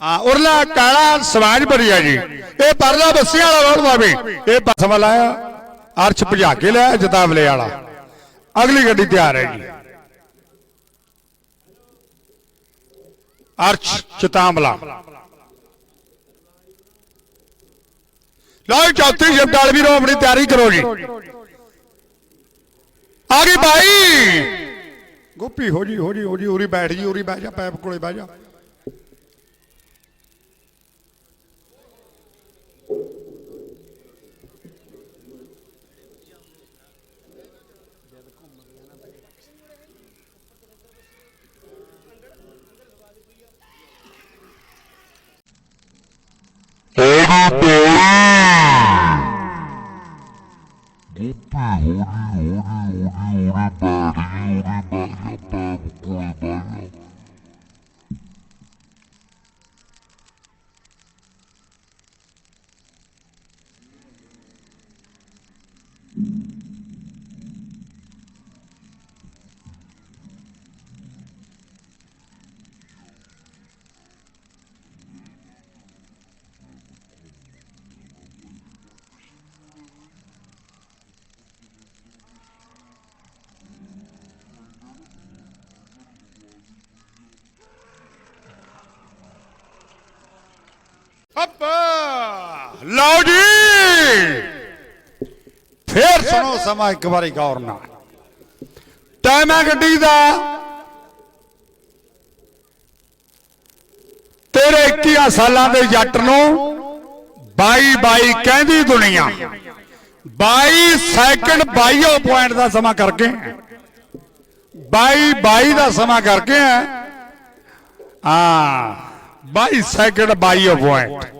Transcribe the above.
ਆ, ਉਰਲਾ ਕਾਲਾ ਸਵਾਜ ਬੜੀ ਆ ਜੀ। ਇਹ ਪਰਲਾ ਬੱਸੀਆਂ ਵਾਲਾ ਰੋਡ ਬਾਬੀ ਇਹ ਬੱਸ ਵਾਲਾ ਆ, ਅਰਸ਼ ਭਜਾ ਕੇ ਲਿਆ ਜਤਾਵਲੇ ਵਾਲਾ। ਅਗਲੀ ਗੱਡੀ ਤਿਆਰ ਹੈ ਜੀ। ਅਰਸ਼ ਚਤਾਮਲਾ ਲਓ ਚੌਥੀ ਸ਼ਿਫਟ ਵਾਲੀ ਵੀਰੋ, ਆਪਣੀ ਤਿਆਰੀ ਕਰੋ ਜੀ। ਆ ਗਈ ਭਾਈ ਗੋਪੀ, ਹੋ ਜੀ ਹੋ ਜੀ ਹੋ ਜੀ, ਉਰੀ ਬੈਠ ਜੀ, ਉਰੀ ਬਹਿ ਜਾ, ਪੈਪ ਕੋਲੇ ਬਹਿ ਜਾ। Thank mm -hmm. you. ਲਓ ਜੀ। ਫੇਰ ਸੁਣੋ ਸਮਾਂ ਇੱਕ ਵਾਰੀ ਗੌਰ ਨਾਲ। ਟਾਈਮ ਹੈ ਗੱਡੀ ਦਾ। ਤੇਰੇ 21 ਸਾਲਾਂ ਦੇ ਜੱਟ ਨੂੰ 22 22 ਕਹਿੰਦੀ ਦੁਨੀਆ। 22 ਸੈਕਿੰਡ 22 ਪੁਆਇੰਟ ਦਾ ਸਮਾਂ ਕਰਕੇ। 22 22 ਦਾ ਸਮਾਂ ਕਰਕੇ। ਹਾਂ। 22 ਸੈਕਿੰਡ 22 ਪੁਆਇੰਟ